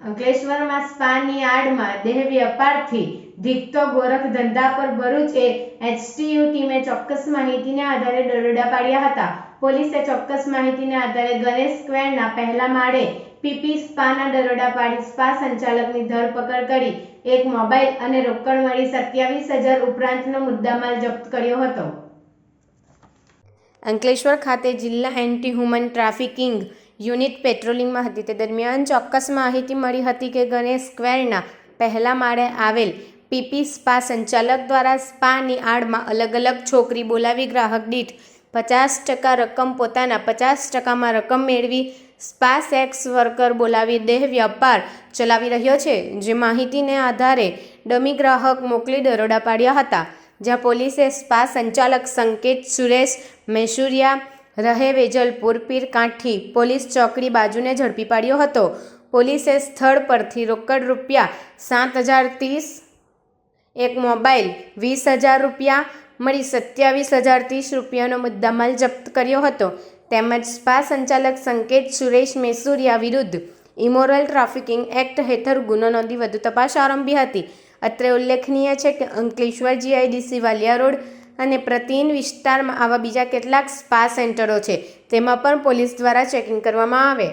અંકલેશ્વરમાં સ્પાની આડમાં દેહ વ્યાપારથી ધીકતો ગોરખ ધંધા પર ભરૂચે એચટીયુ ટીમે ચોક્કસ માહિતીને આધારે દરોડા પાડ્યા હતા. પોલીસે ચોક્કસ માહિતીને આધારે ગણેશ સ્ક્વેરના પહેલા માળે પીપી સ્પાના દરોડા પાડી સ્પા સંચાલકની ધરપકડ કરી. એક મોબાઈલ અને રોકડ મળી સત્યાવીસ હજાર ઉપરાંતનો મુદ્દામાલ જપ્ત કર્યો હતો. અંકલેશ્વર ખાતે જિલ્લા એન્ટી હ્યુમન ટ્રાફિકિંગ યુનિટ પેટ્રોલિંગમાં હતી. તે દરમિયાન ચોક્કસ માહિતી મળી હતી કે ગણેશ સ્ક્વેરના પહેલા માળે આવેલ પીપી સ્પા સંચાલક દ્વારા સ્પાની આડમાં અલગ અલગ છોકરી બોલાવી ગ્રાહક દીઠ પચાસ ટકા રકમ પોતાના પચાસ ટકામાં રકમ મેળવી સ્પા સેક્સ વર્કર બોલાવી દેહ વ્યાપાર ચલાવી રહ્યો છે. જે માહિતીને આધારે ડમી ગ્રાહક મોકલી દરોડા પાડ્યા હતા. જ્યાં પોલીસે સ્પા સંચાલક સંકેત સુરેશ મૈસુરિયા રહે વેજલપુર પીરકાંઠી પોલીસ ચોકડી બાજુને ઝડપી પાડ્યો હતો. પોલીસે સ્થળ પરથી રોકડ રૂપિયા સાત હજાર ત્રીસ, એક મોબાઈલ વીસ હજાર રૂપિયા મળી સત્યાવીસ હજાર ત્રીસ રૂપિયાનો મુદ્દામાલ જપ્ત કર્યો હતો. તેમજ સ્પા સંચાલક સંકેત સુરેશ મેસુરિયા વિરુદ્ધ ઇમોરલ ટ્રાફિકિંગ એક્ટ હેઠળ ગુનો નોંધી વધુ તપાસ આરંભી હતી. અત્રે ઉલ્લેખનીય છે કે અંકલેશ્વર જીઆઈડીસી વાલિયા રોડ અને પ્રતિન વિસ્તારમાં આવા બીજા કેટલાક સ્પા સેન્ટરો છે તેમાં પણ પોલીસ દ્વારા ચેકિંગ કરવામાં આવે.